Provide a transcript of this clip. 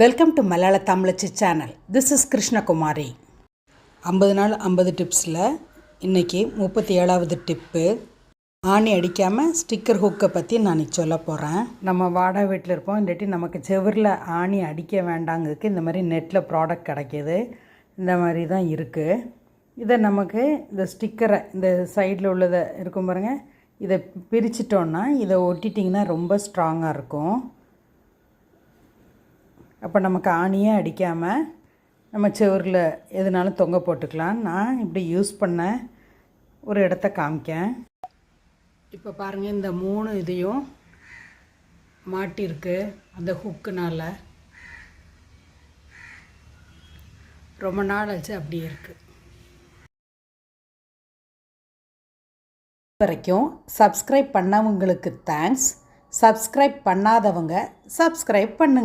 Welcome to Malayala Tamizhachi channel this is Krishnakumari ஐம்பது நாள் ஐம்பது டிப்ஸில் இன்றைக்கி முப்பத்தி ஏழாவது டிப்பு ஆணி அடிக்காமல் ஸ்டிக்கர் ஹுக்கை பற்றி நான் இன்றைக்கி சொல்ல போகிறேன் நம்ம வாடகை வீட்டில் இருப்போம். இல்லாட்டி நமக்கு செவரில் ஆணி அடிக்க வேண்டாங்கிறதுக்கு இந்த மாதிரி நெட்டில் ப்ராடக்ட் கிடைக்கிது. இந்த மாதிரி தான் இருக்குது இதை நமக்கு இந்த ஸ்டிக்கரை இந்த சைடில் உள்ளதை இருக்கும் பாருங்கள் இதை பிரிச்சிட்டோன்னா இதை ஒட்டிட்டிங்கன்னா ரொம்ப ஸ்ட்ராங்காக இருக்கும். அப்போ நமக்கு ஆணியே அடிக்காமல் நம்ம செவரில் எதுனாலும் தொங்க போட்டுக்கலாம். நான் இப்படி யூஸ் பண்ண ஒரு இடத்த காமிக்கேன். இப்போ பாருங்கள் இந்த மூணு இதையும் மாட்டியிருக்கு. அந்த ஹுக்குனால் ரொம்ப நாள் ஆச்சு அப்படியே இருக்குது வரைக்கும் சப்ஸ்கிரைப் பண்ணவங்களுக்கு தேங்க்ஸ் சப்ஸ்கிரைப் பண்ணாதவங்க சப்ஸ்கிரைப் பண்ணுங்கள்